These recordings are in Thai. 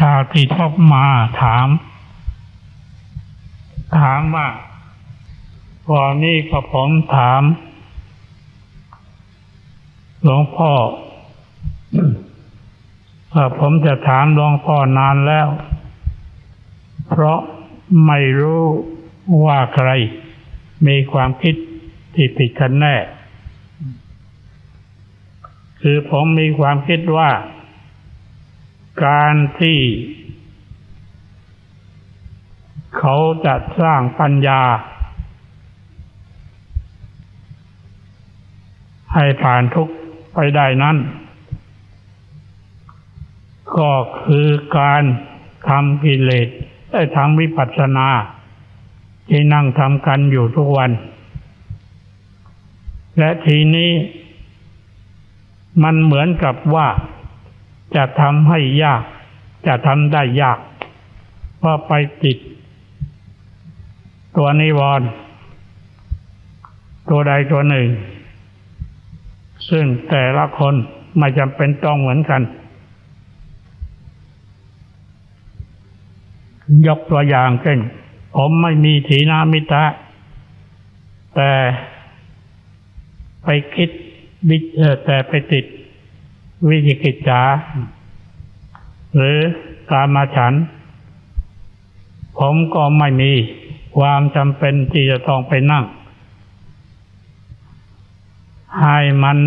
ถ้าที่พบมาถาม ถามว่าวันนี้ก็ผมถาม หลวงพ่อว่าผมจะถามหลวงพ่อนานแล้ว เพราะไม่รู้ว่าใคร มีความคิดที่ผิดกันแน่ คือผมมีความคิดว่า การที่ เขาจะสร้างปัญญา ให้ผ่านทุกข์ไปได้นั้น ก็คือการทำกิเลสได้ทำวิปัสสนา ที่นั่งทำกันอยู่ทุกวัน และทีนี้มันเหมือนกับว่า จะทำให้ยาก จะทำได้ยาก เพราะไปติด ตัวนิวรณ์ตัวใดตัวหนึ่ง ซึ่งแต่ละคนไม่จำเป็นต้องเหมือนกัน ยกตัวอย่างเช่นผมไม่มีถีนามิตะ แต่ไปคิดวิเอ่อแต่ไปติด วิจิกิจจาหรือการมาฉัน ผมก็ไม่มีความจำเป็นที่จะต้องไปนั่ง ให้มัน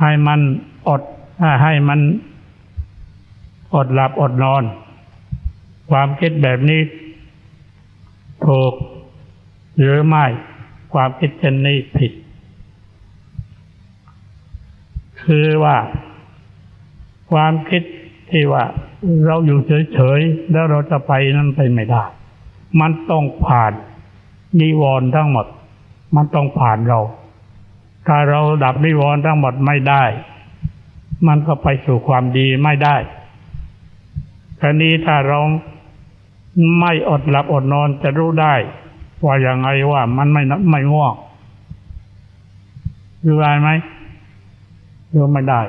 ให้มันอดให้มันอดหลับอดนอน ความคิดแบบนี้ ถูก หรือไม่ ความคิดเช่นนี้ผิด คือว่า ความคิดที่ว่าเราอยู่เฉยๆแล้วเราจะไปนั้นไปไม่ได้ มันต้องผ่านนิวรณ์ทั้งหมด มันต้องผ่านเรา ถ้าเราดับนิวรณ์ทั้งหมดไม่ได้ มันก็ไปสู่ความดีไม่ได้ทีนี้ถ้าเราไม่อดหลับอดนอนจะรู้ได้ ว่าอย่างไงว่ามันไม่นับไม่ง่วงรู้ได้ไหม รู้ไม่ได้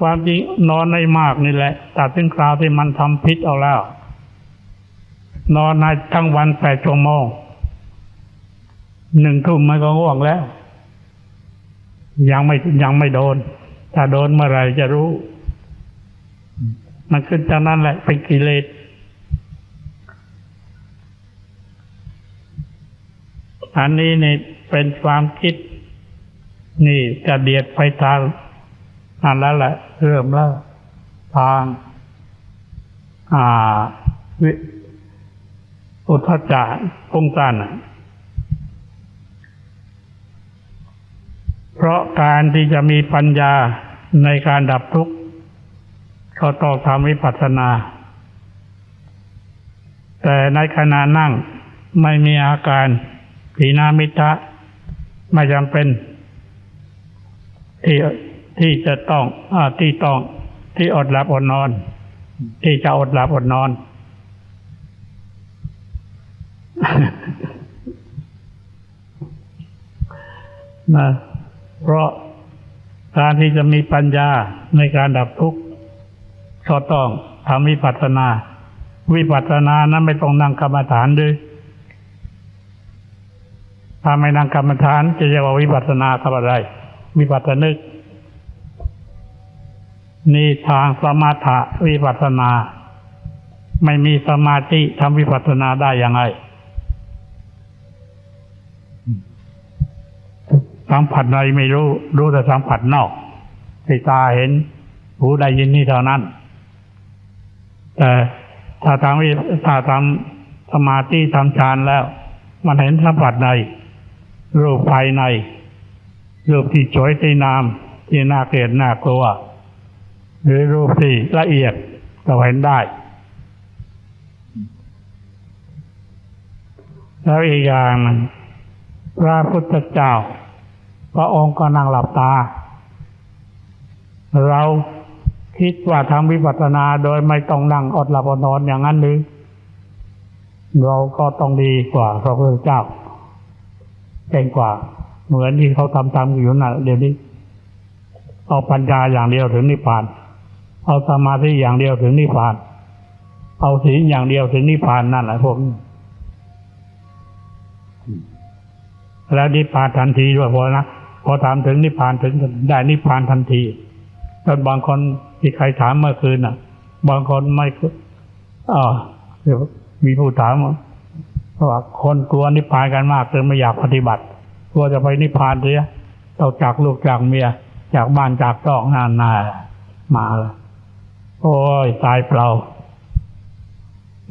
ความจริงนอนในมากนี่แหละแต่ถึงคราวที่มันทำพิษเอาแล้ว นอนในทั้งวันแปดชั่วโมงหนึ่งทุ่มมันก็ง่วงแล้ว ยังไม่ยังไม่โดน ถ้าโดนเมื่อไรจะรู้ มันขึ้นจากนั้นแหละเป็นกิเลสอันนี้นี่เป็นความคิด นี่จะเดียดไปทาง อันแล้วแหละ เริ่มแล้ว ทางอ่าวิอุทธจักพุ่งสั้นเพราะการที่จะมีปัญญาในการดับทุกข์ก็ต้องทำวิปัสสนา แต่ในขณะนั่งไม่มีอาการผีนามิตะไม่จำเป็นที่ ที่จะต้องอที่ต้องที่อดหลับอดนอน ที่จะอดหลับอดนอน นะ เพราะการที่จะมีปัญญาในการดับทุกข์ก็ต้องทำวิปัสสนา วิปัสสนานั้นไม่ต้องนั่งกรรมฐานด้วยถ้าไม่นั่งกรรมฐานจะเรียกว่าวิปัสสนาทำอะไรวิปัสสนึก นี่ทางสมถะวิปัสนา ไม่มีสมาธิทำวิปัสนาได้อย่างไรสัมผัสในไม่รู้ รู้แต่สัมผัสนอกที่ตาเห็น หูได้ยินนี่เท่านั้น แต่ถ้าทำวิถ้าทำสมาธิทำฌานแล้ว มันเห็นสัมผัสใน รูปภายใน รูปที่สวยที่งามที่น่าเกลียดน่ากลัว หรือรูปที่ละเอียดก็เห็นได้ แล้วอีกอย่างหนึ่งพระพุทธเจ้า พระองค์ก็นั่งหลับตา เราคิดว่าทำวิปัสสนาโดยไม่ต้องนั่งอดหลับอดนอนอย่างนั้นหรือเราก็ต้องดีกว่าพระพุทธเจ้าเก่งกว่า เหมือนที่เขาทำทำอยู่น่ะเดี๋ยวนี้ เอาปัญญาอย่างเดียวถึงนิพพาน เอาสมาธิอย่างเดียวถึงนิพพาน เอาศีลอย่างเดียวถึงนิพพานนั่นแหละพวกแล้วนิพพานทันทีด้วยพอนะพอถามถึงนิพพานถึงได้นิพพานทันทีจนบางคนที่ใครถามเมื่อคืนน่ะ บางคนไม่อ่าเดี๋ยวมีผู้ถามว่าคนกลัวนิพพานกันมากจนไม่อยากปฏิบัติกลัวจะไปนิพพานเสียต้องจากลูกจากเมียจากบ้านจากช่องนานนามาแล้ว โอ้ยตายเปล่า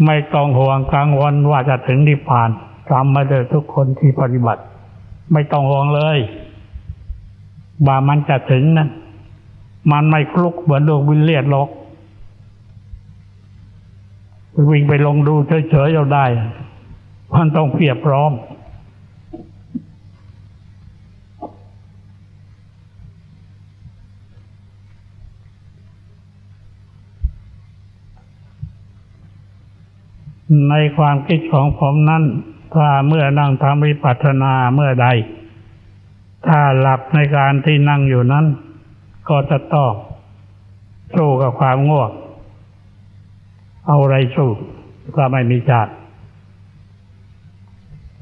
ไม่ต้องห่วงกังวลว่าจะถึงนิพพานทำมาเถอะทุกคนที่ปฏิบัติ ไม่ต้องห่วงเลยว่ามันจะถึงนะมันไม่คลุกเหมือนดวงวิลเลียดหรอกวิ่งไปลงดูเฉยๆเราได้ มันต้องเพียบพร้อม ในความคิดของผมนั้น ถ้าเมื่อนั่งทำวิปัสสนาเมื่อใด ถ้าหลับในการที่นั่งอยู่นั้น ก็จะต้องสู้กับความง่วงเอาอะไรสู้ก็ไม่มีชาติ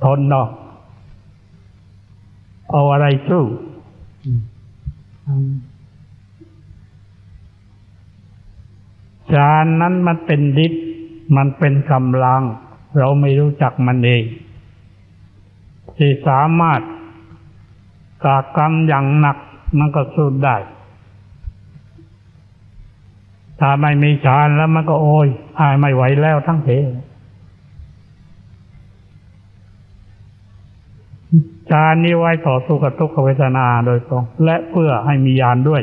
ทนเนาะเอาอะไรสู้ฌานนั้นมันเป็นฤทธิ์ มันเป็นกำลัง เราไม่รู้จักมันเอง ที่สามารถกากรรมอย่างหนักมันก็สู้ได้ ถ้าไม่มีฌานแล้วมันก็โอยอายไม่ไหวแล้วทั้งเพฌานนี้ไว้ต่อสู้กับทุกขเวทนาโดยตรง และเพื่อให้มีญาณด้วย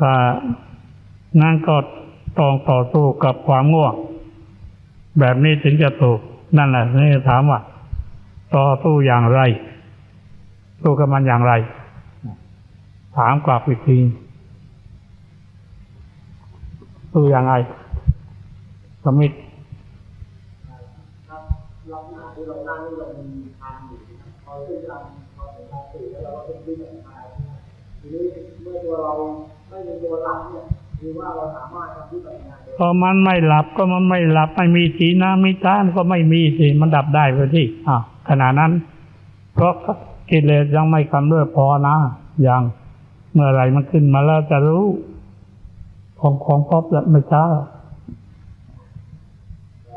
ถ้า นั่นก็ต้องต่อสู้กับความง่วง แบบนี้ถึงจะถูก นั่นแหละนี่ถามว่าต่อสู้อย่างไร สู้กับมันอย่างไร ถามกลับอีกทีสู้อย่างไรสมิธครับเราหน้าที่เราหน้เรามีทางอยู่พอที่เราพองทางสื่อแล้วเราก็เป็นที่แบบทาทีนี้เมื่อตัวเราไม่เป็นตัวหลักเนี่ย คือว่าเราสามารถทำที่แบบงานได้พอมันไม่หลับก็มันไม่หลับไม่มีสีน้ำมีตานก็ไม่มีสิมันดับได้ไปที่อ่าขณะนั้น เพราะกิเลสยังไม่กำเริบพอนะยังเมื่อไรมันขึ้นมาแล้วจะรู้ ของของพบแล้วไม่ช้า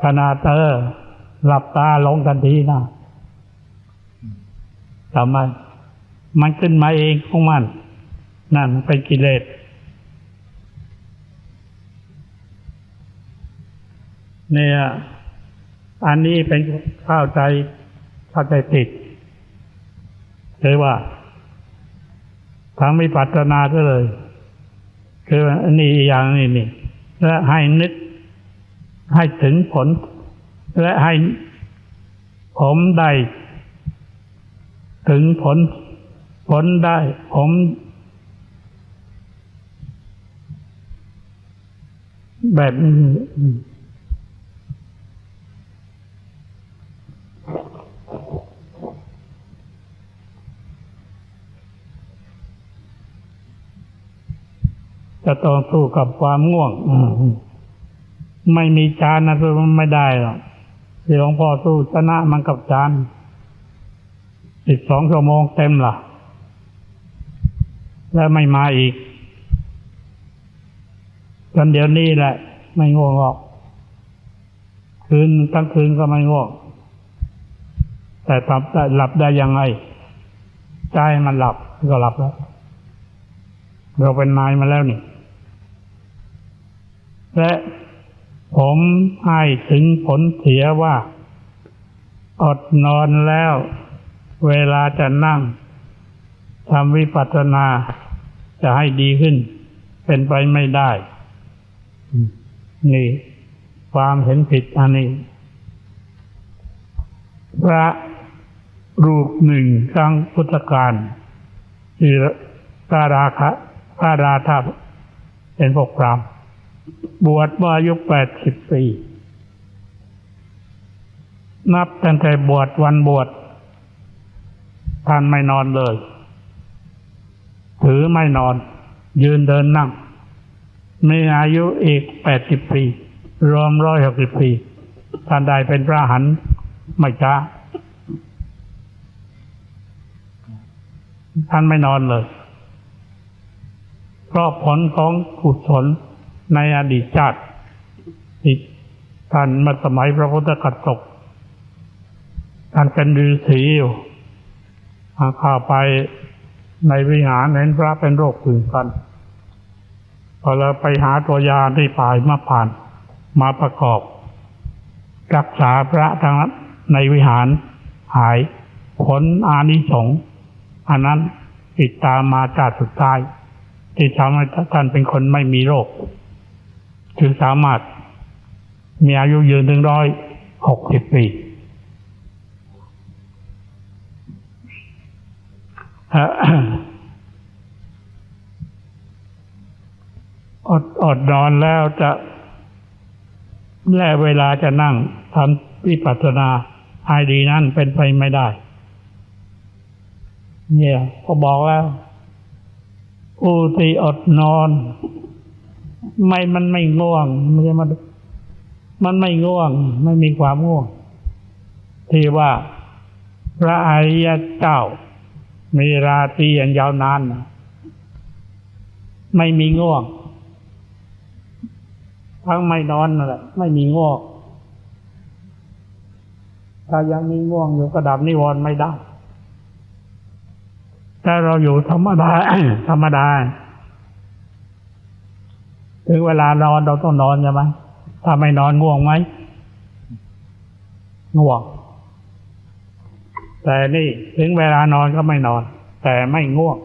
ขนาดเธอหลับตาลงทันทีนะทำไมมันขึ้นมาเองของมัน นั่นเป็นกิเลส เนี่ย อันนี้เป็นเข้าใจเข้าใจผิดคือว่าทางวิปัสสนาก็เลย คืออันนี้อีกอย่างนี้นี่และให้นึกให้ถึงผล และให้ผมได้ถึงผล ผลได้ผมแบบ จะต้องสู้กับความง่วงอืมไม่มีจานนะสู้มันไม่ได้หรอกที่หลวงพ่อสู้ชนะมันกับจานสิบสองชั่วโมงเต็มล่ะ แล้วไม่มาอีกจนเดี๋ยวนี้แหละ ไม่ง่วงหรอก คืนทั้งคืนก็ไม่ง่วงแต่ทำได้หลับได้ยังไงใจมันหลับก็หลับแล้ว เราเป็นนายมาแล้วนี่ และผมให้ถึงผลเสียว่า อดนอนแล้ว เวลาจะนั่งทำวิปัสสนาจะให้ดีขึ้น เป็นไปไม่ได้ นี่ ความเห็นผิดอันนี้ พระรูปหนึ่งครั้งพุทธกาลที่พระราคะพระราธาเป็นพวกพรามณ์ บวชมื่อายุแปดสิบปีนับตั้งแต่บวชวันบวชท่านไม่นอนเลย ถือไม่นอน ยืนเดินนั่ง มีอายุอีกแปดสิบปีรวมร้อยหกสิบปีท่านได้เป็นพระหันไม่ช้าท่านไม่นอนเลยเพราะผลของกุศล ในอดีตชาติที่ท่านมาสมัยพระพุทธกัสกท่านเป็นฤาษีอยู่อาข้าไปในวิหารเห็นพระเป็นโรคผื่นกันพอเราไปหาตัวยาที่ป่ายมาผ่าน มาประกอบ รักษาพระทั้งนั้นในวิหารหายผลอานิสงส์อันนั้นติดตามมาจากสุดท้าย ที่ทำให้ท่านเป็นคนไม่มีโรค ถึงสามารถมีอายุยืนถึงร้อยหกสิบปีเอ่ออดอดนอนแล้วจะแล่เวลาจะนั่งทำวิปัสสนาให้ดีนั่นเป็นไปไม่ได้ เนี่ยก็บอกแล้วผู้ที่อดนอน ไม่มันไม่ง่วงมันจะมันมันไม่ง่วง ไม่มีความง่วง ที่ว่าพระอริยเจ้า มีราตรีอันยาวนานไม่มีง่วง ทั้งไม่นอนนั่นแหละไม่มีง่วงถ้ายังมีง่วงอยู่ก็ดับนิวรณ์ไม่ได้แต่เราอยู่ธรรมดาธรรมดา ถึงเวลานอนเราต้องนอนใช่ไหมถ้าไม่นอนง่วงไหมง่วง แต่นี่ถึงเวลานอนก็ไม่นอน แต่ไม่ง่วง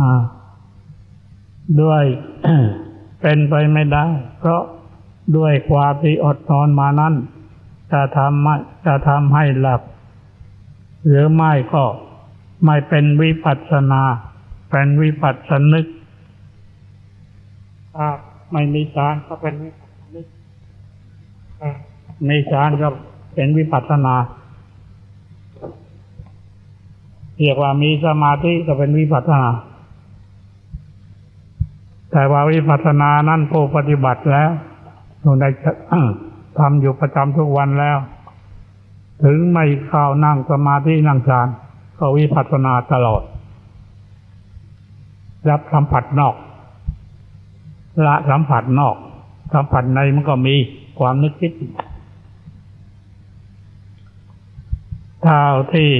อ่าด้วยเป็นไปไม่ได้ เพราะด้วยความที่อดนอนมานั้น จะทำจะทำให้หลับ หรือไม่ก็ไม่เป็นวิปัสสนา เป็นวิปัสสนึกถ้าไม่มีฌานก็เป็นวิปัสสนึกมีฌานก็เป็นวิปัสสนาเรียกว่ามีสมาธิก็เป็นวิปัสสนา แต่ว่าวิปัสสนานั้นผู้ปฏิบัติแล้วอยู่ใน ทำอยู่ประจำทุกวันแล้ว ถึงไม่เข้านั่งสมาธินั่งฌานก็วิปัสสนาตลอด รับสัมผัสนอก ละสัมผัสนอก สัมผัสในมันก็มีความนึกคิดเท่าที่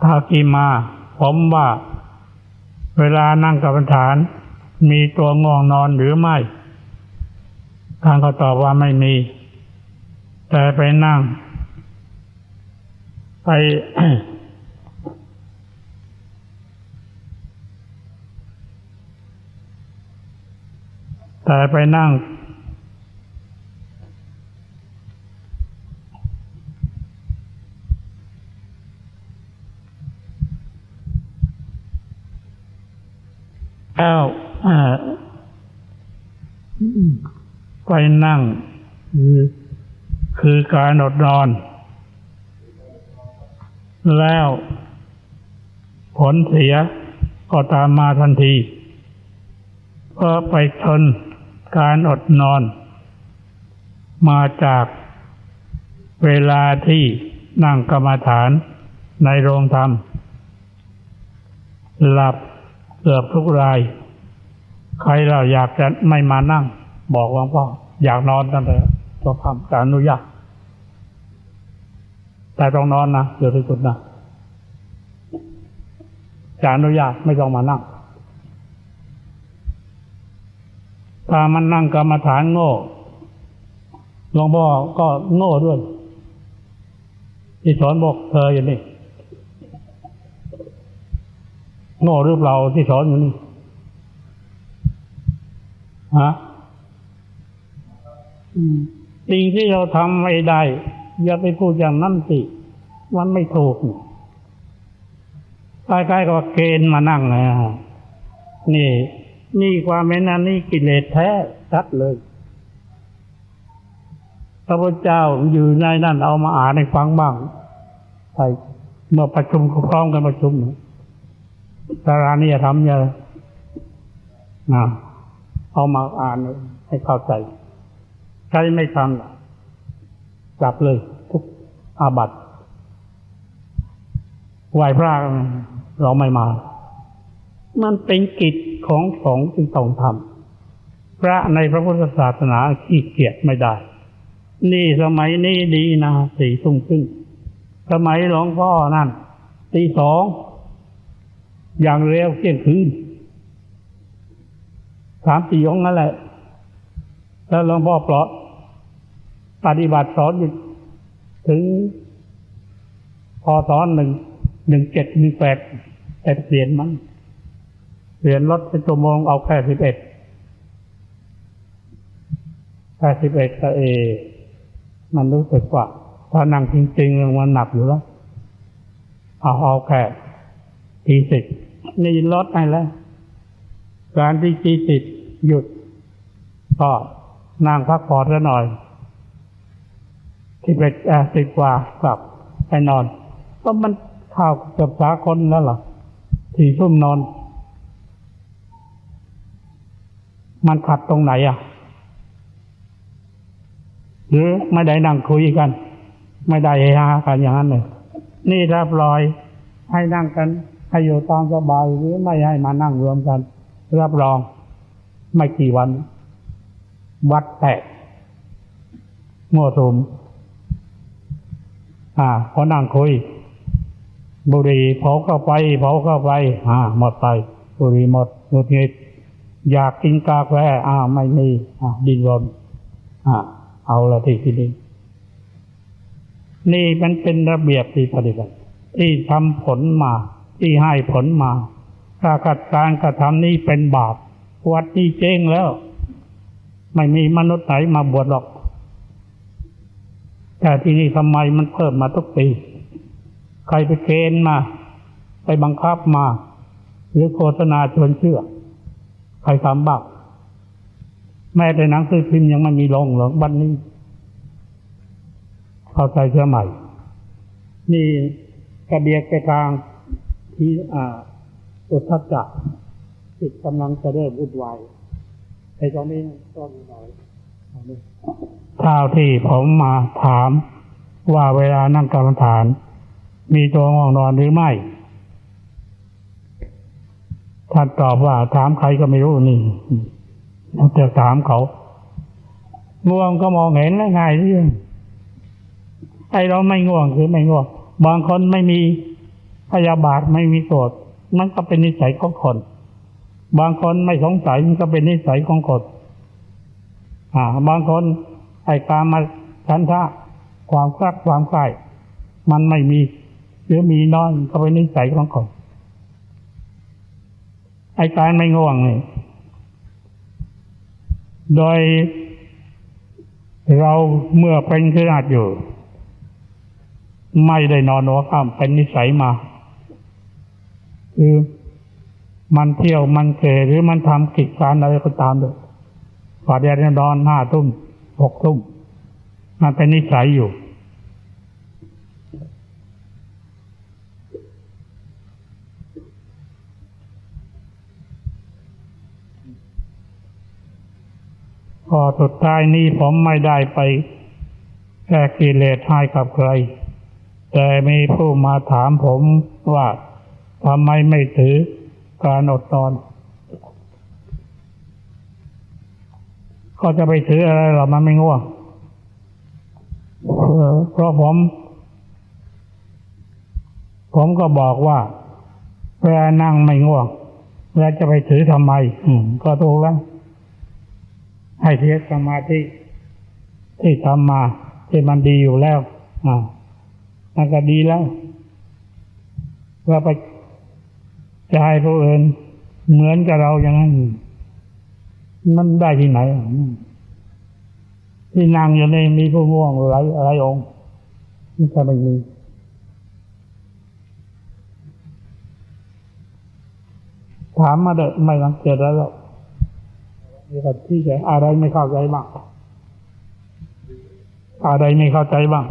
เท่าที่มา ผมว่า เวลานั่งกับฐาน มีตัวง่วงนอนหรือไม่ ทางก็ตอบว่าไม่มี แต่ไปนั่ง ไปแต่ไปนั่ง แล้วอ่า ไปนั่ง คือการอดนอน แล้วผลเสียก็ตามมาทันที เพราะไปชนการอดนอน มาจากเวลาที่นั่งกรรมฐานในโรงธรรม หลับเกือบทุกราย ใครเราอยากจะไม่มานั่ง บอกหลวงพ่ออยากนอนตั้งแต่ตัวคำแต่อนุญาตแต่ต้องนอนนะเดี๋ยวที่สุดนะจะอนุญาตไม่ต้องมานั่งถ้ามันนั่งกรรมฐานโง่หลวงพ่อก็โง่ด้วยที่สอนบอกเธออย่างนี้โง่หรือเปล่าที่สอนอยู่นี่ฮะ สิ่งที่เราทำไม่ได้ อย่าไปพูดอย่างนั้นสิมันไม่ถูกใกล้ๆกับเกณฑ์มานั่งนะนี่นี่ความเป็นอันนี้กิเลสแท้ชัดเลยพระพุทธเจ้าอยู่ในนั่นเอามาอ่านให้ฟังบ้างใช่เมื่อประชุมพร้อมกันประชุมสารานิยธรรมเนี่ยนะเอามาอ่านให้เข้าใจ ใครไม่ทำจับเลย ทุกอาบัติไหวพระเราไม่มา มันเป็นกิจของสงฆ์ที่ต้องทำพระในพระพุทธศาสนาขี้เกียจไม่ได้ นี่สมัยนี้ดีนะสี่ทุ่มครึ่งสมัยหลวงพ่อนั่นตีสอง อย่างเร็วเที่ยงคืนสามสี่องนั่นแหละ แล้วหลวงพ่อปลอดปฏิบัติสอนอยู่ถึงพอสอนหนึ่งหนึ่งเจ็ดหนึ่งแปดแต่เปลี่ยนมันเปลี่ยนรถเป็นชั่วโมงเอาแค่สิบเอ็ดแค่สิบเอ็ดก็เอ มันรู้สึกว่าถ้านั่งจริงๆมันหนักอยู่แล้ว เอาเอาแค่ทีสิบนี่ลดให้แล้ว การที่ทีสิบหยุดก็ นั่งพักผ่อนซะหน่อยที่เป็นแอสิกว่ากลับไปนอน ก็มันข้าวกับสาคนแล้วหรอที่ทุ่มนอน มันขัดตรงไหนอะ หรือไม่ได้นั่งคุยกัน ไม่ได้เฮฮากันอย่างนั้นเลยนี่ถ้าปล่อยให้นั่งกันให้อยู่ตามสบายหรือไม่ให้มานั่งรวมกัน รับรองไม่กี่วัน วัดแตกมั่วสุมอ่าพอนั่งคุย บุหรี่เผาเข้าไปเผาเข้าไป อ่า หมดไป บุหรี่หมดหงุดหงิดอยากกินกาแฟอ่า ไม่มี อ่า ดินรนอ่า เอาละที่ที่นี่นี่มันเป็นระเบียบที่ปฏิบัติ ที่ทำผลมา ที่ให้ผลมา ถ้ากัดการกระทำนี้เป็นบาปวัดนี้เจ๊งแล้ว ไม่มีมนุษย์ไหนมาบวชหรอก แต่ที่นี่ทำไมมันเพิ่มมาทุกปี ใครไปเกณฑ์มา ไปบังคับมา หรือโฆษณาชวนเชื่อ ใครทำบ้างแม้แต่หนังสือพิมพ์ยังไม่มีลงหรอกบัดนนี้เข้าใจเชื่อใหม่ นี่กระเบียกไปทางที่อ่าอุทธัจจะจิตกำลังจะเริ่มวุ่นวาย ไอ้ตรงนี้ต้นหน่อยข้าที่ผมมาถามว่าเวลานั่งกรรมฐาน มีตัวง่วงนอนหรือไม่ท่านตอบว่าถามใครก็ไม่รู้นี่จะถามเขาง่วงก็มองเห็นง่ายเรื่องไอ้เราไม่ง่วงคือไม่ง่วง บางคนไม่มีพยาบาทไม่มีโกรธมันก็เป็นนิสัยของคน บางคนไม่สงสัยมันก็เป็นนิสัยของคนอ่า บางคนไอ้การมาชันทะความคลักความใคร่มันไม่มี หรือมีน้อยก็เป็นนิสัยของคนไอ้การไม่ง่วงนี่โดยเราเมื่อเป็นขนาดอยู่ ไม่ได้นอนหัวค่ำเป็นนิสัยมาคือ มันเที่ยวมันเกหรือมันทำกิจการอะไรก็ตามเลยกว่าเดี๋ยวนอนห้าทุ่มหกทุ่มมันเป็นนิสัยอยู่ พอสุดท้ายนี้ผมไม่ได้ไปแก้กิเลสให้กับใคร แต่มีผู้มาถามผมว่าทำไมไม่ถือ การอดนอน ก็จะไปถืออะไรหรอมันไม่ง่วงเพราะผม ผมก็บอกว่าเวลานั่งไม่ง่วงแล้วจะไปถือทำไม อืม ก็ถูกแล้ว ให้เทสสมาธิที่ทำมาที่มันดีอยู่แล้ว อ่ามันก็ดีแล้วว่าไป จะให้ผู้อื่นเหมือนกับเราอย่างนั้นมันได้ที่ไหน ที่นั่งอยู่ในมีผู้ง่วงหลายหลายองค์มันก็ไม่มีถามมาเด้อไม่รังเกียจแล้วหรอกมีคนที่จะอะไรไม่เข้าใจบ้างอะไรไม่เข้าใจบ้าง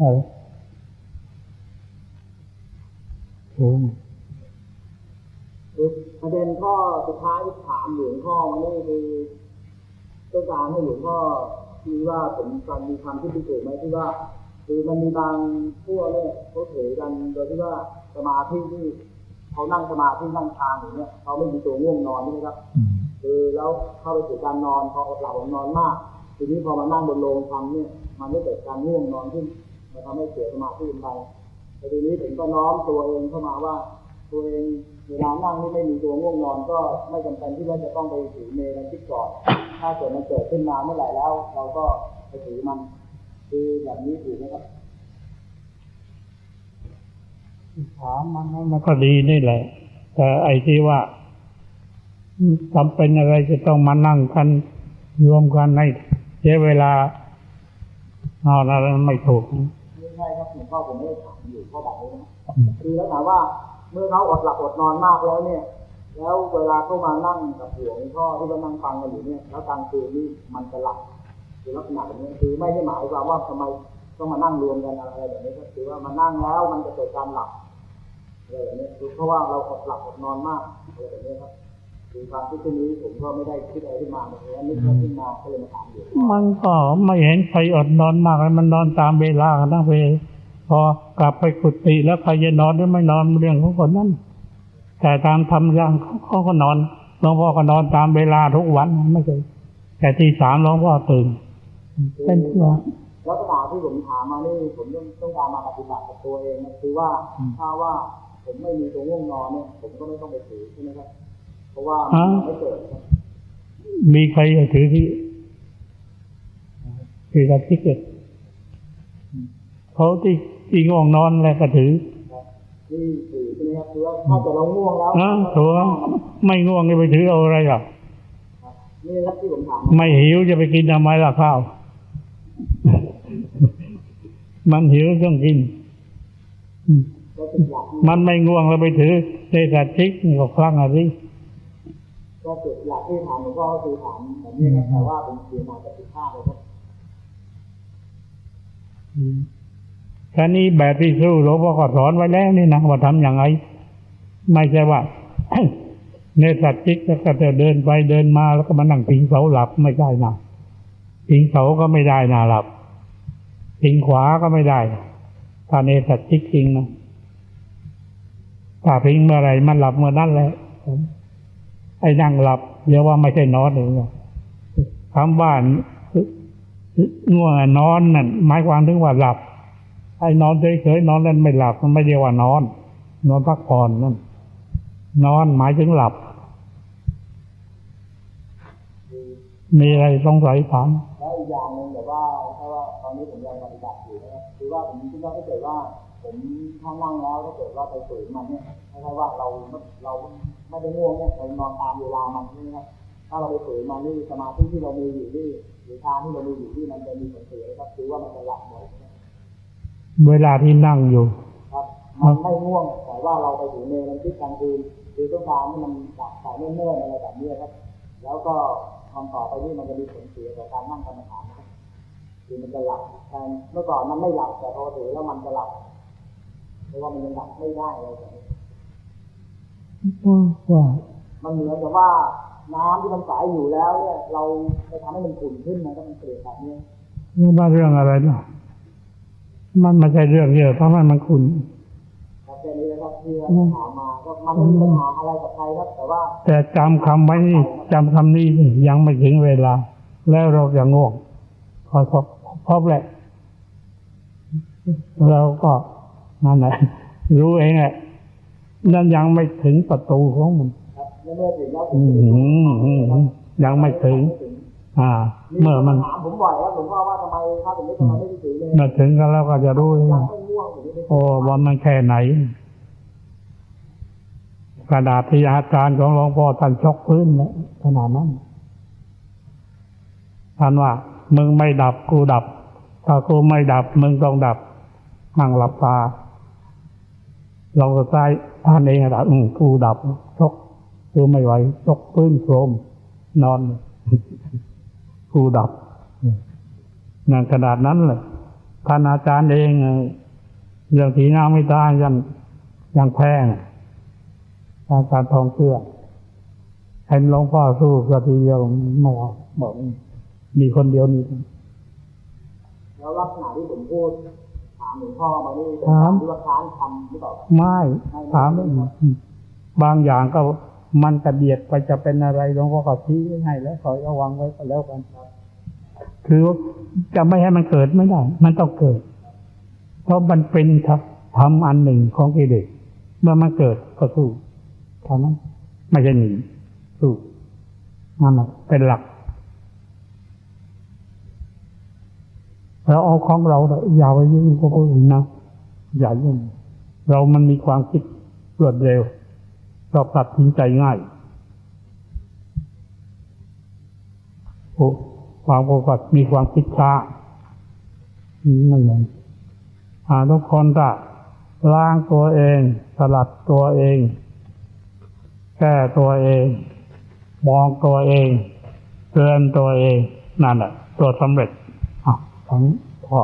ออโอ้คือประเด็นข้อสุดท้ายที่ถามหลวงพ่อมานี่คือต้องการให้หลวงพ่อที่ว่าผมการมีความคิดที่ถูกไหมที่ว่า คือมันมีบางพวกเนี่ยเขาถือกันโดยที่ว่าสมาธิที่เขานั่งสมาธินั่งทานอย่างเนี้ยเขาไม่มีตัวง่วงนอนใช่ไหมครับอืมคือแล้วเข้าไปสู่การนอนพออดหลับอดนอนมาก ทีนี้พอมานั่งบนโรงทำเนี่ย มันไม่เกิดการง่วงนอนขึ้น มันทำให้เสียสมาธิไปแต่ทีนี้ผมก็น้อมตัวเองเข้ามาว่า ตัวเองเวลานั่งนี่ไม่มีตัวง่วงนอนก็ไม่จำเป็นที่ว่าจะต้องไปถือเมรันคิดก่อนถ้าเกิดมันเกิดขึ้นมาเมื่อไหร่แล้ว เราก็ไปถือมันคือแบบนี้ถูกไหมครับถามมันมันก็ดีนี่แหละ แต่ไอ้ที่ว่าจำเป็นอะไรจะต้องมานั่งกันรวมกันในเสียเวลาเอาอะไรไม่ถูก งพ่อผมไม่ได้ถามอยู่ข้อแบบนี้นะคือแล้วถามว่าเมื่อเขาอดหลับอดนอนมากแล้วเนี่ย แล้วเวลาเข้ามานั่งกับหลวงพ่อที่ว่านั่งฟังกันอยู่เนี่ย แล้วกลางคืนนี่มันจะหลับคือลักษณะแบบนี้คือไม่ได้หมายความว่าทำไมต้องมานั่งรวมกันอะไรแบบนี้ก็คือว่ามานั่งแล้วมันจะเกิดการหลับอะไรแบบนี้คือเพราะว่าเราอดหลับอดนอนมากอะไรแบบนี้ครับคือความคิดที่นี้ผมก็ไม่ได้คิดอะไรขึ้นมาแบบนี้นึกขึ้นมาก็เลยมาถามอยู่มันก็ไม่เห็นใครอดนอนมากเลยมันนอนตามเวลากันทั้งเวล พอกลับไปกุฏิแล้วใครจะนอนหรือไม่นอนเรื่องของคนนั้น แต่ตามทำอย่างเขาเขาก็นอนหลวงพ่อก็นอนตามเวลาทุกวันไม่เคยแต่ที่สามหลวงพ่อตื่นเป็นเพื่อลักษณะที่ผมถามมานี่ผมต้องต้องการมาปฏิบัติกับตัวเองนะคือว่าอืมถ้าว่าผมไม่มีตัวง่วงนอนเนี่ย ผมก็ไม่ต้องไปถือใช่ไหมครับเพราะว่ามันไม่เกิดครับมีใครจะถือที่ถือกับที่เกิดเขาที่ ที่ง่วงนอนแล้วก็ถือครับนี่ถือใช่ไหมครับคือว่าถ้าเกิดเราง่วงแล้วนะถือว่าไม่ง่วงจะไปถือเอาอะไรหรอกครับนี่ครับที่ผมถามไม่หิวจะไปกินทำไมล่ะข้าว มันหิวต้องกินอืมก็จุดหลักที่มันไม่ง่วงแล้วไปถือเศษสัตว์ทิกนี่ก็คลั่งอะไรก็จุดหลักที่ถามหลวงพ่อก็คือถามแบบนี้ครับแต่ว่าผมเขียนมาจะผิดพลาดเลยครับ แค่นี้แบบที่สู้หลวงพ่อก็สอนไว้แล้วนี่นะว่าทำอย่างไรไม่ใช่ว่าในสัตว์ทิกแล้วก็จะเดินไปเดินมาแล้วก็มานั่งพิงเสาหลับไม่ได้นะพิงเสาก็ไม่ได้นะหลับพิงขวาก็ไม่ได้ถ้าในสัตว์ทิกจริงนะถ้าพิงเมื่อไรมันหลับเมื่อนั้นแหละไอ้นั่งหลับเดี๋ยวว่าไม่ใช่นอนหรือว่าคำว่าง่วงนอนนั่นหมายความถึงว่าหลับ ไอ้นอนเฉยๆนอนนั่นไม่หลับมันไม่เรียกว่านอน นอนพักผ่อนนั่นนอนหมายถึงหลับ มีอะไรสงสัยถามแล้วอีกอย่างหนึ่งแบบว่าถ้าว่าตอนนี้ผมยังปฏิบัติอยู่นะคือว่าผมคิดว่าถ้าเกิดว่าผมถ้านั่งแล้วถ้าเกิดว่าไปฝืนมันเนี่ยไม่ใช่ว่าเราเราไม่ได้ง่วงเนี่ยเรานอนตามเวลามันใช่ไหมครับถ้าเราไปฝืนมันนี่สมาธิที่เรามีอยู่นี่หรือทางที่เรามีอยู่ที่มันจะมีผลเสียครับคือว่ามันจะหลับหมด เวลาที่นั่งอยู่ครับมันไม่ง่วงแต่ว่าเราไปถึงเมรันทิกกลางคืนคือต้องการให้มันหลับสายเนิ่นๆอะไรแบบนี้ครับ แล้วก็ตอนต่อไปนี่มันจะมีผลเสียต่อการนั่งกรรมฐานนะครับคือมันจะหลับแต่เมื่อก่อนมันไม่หลับแต่พอถือแล้วมันจะหลับเพราะว่ามันยังหลับไม่ได้อะไรแบบนี้ว่ามันเหมือนกับว่าน้ำที่มันใสอยู่แล้วเนี่ย เราไปทำให้มันขุ่นขึ้นมันก็มันเปลี่ยนแบบนี้ไม่ว่าเรื่องอะไรนะ มันไม่ใช่เรื่องเยอะเพราะมันมันคุณครับแค่นี้นะครับที่ถามมาก็มันไม่มีปัญหาอะไรกับใครครับแต่ว่า แต่จำคำไว้นี่จำคำนี้สิยังไม่ถึงเวลา แล้วเราจะง่วงพอพบพบแหละเราก็นั่นแหละรู้เองแหละนั่นยังไม่ถึงประตูของมันครับเมื่อถึงแล้วผอืมมอืมอืมยังไม่ถึง อ่า เมื่อมันถามผมบ่อยครับหลวงพ่อว่าทำไมถ้าผมไม่ทำไมไม่ได้ถือเลยเมื่อถึงกันแล้วก็จะรู้เองยังไม่ง่วงอยู่นี่โอ้ว่ามันแค่ไหน กระดาษที่อาจารย์ของหลวงพ่อท่านชกพื้นเนี่ยขนาดนั้นท่านว่า มึงไม่ดับกูดับ ถ้ากูไม่ดับ มึงต้องดับนั่งหลับตาเราก็ใช้ท่านเองอะอืมกูดับชกกูไม่ไหวชกพื้นโครมนอนกูดับนั่นขนาดนั้นเลย ท่านอาจารย์เองเอ่อเรื่องผีน้ำไม่ได้ยังยังแพ้น่ะอาจารย์ทองเชื่อเห็นหลวงพ่อสู้สักทีเดียวไม่เอาบอกมีคนเดียวนี่แล้วลักษณะที่ผมพูดถามหลวงพ่อมานี่เป็นถามคำที่ว่าค้านคำหรือเปล่าไม่ถามไม่บางอย่างก็มันกระเบียดไปจะเป็นอะไรหลวงพ่อก็ชี้ไว้ให้แล้วขอระวังไว้ก็แล้วกันคื คือจะไม่ให้มันเกิดไม่ได้ มันต้องเกิด เพราะมันเป็นครับทำอันหนึ่งของกิเลสเมื่อมันเกิดก็สู้ท่านั้นไม่ใช่หนีสู้นั่นเป็นหลักแล้วเอาของเราเนี่ยอย่าไปยุ่งกับคนอื่นนะอย่ายุ่งเรามันมีความคิดรวดเร็ว เราตัดสินใจง่ายโอ้ ความโกรธมีความคิดช้าไม่เองหาทุกคนจะล้างตัวเอง สลัดตัวเอง แก้ตัวเอง มองตัวเองเตือนตัวเอง นั่นแหละตัวสำเร็จอะทั้งพ่อ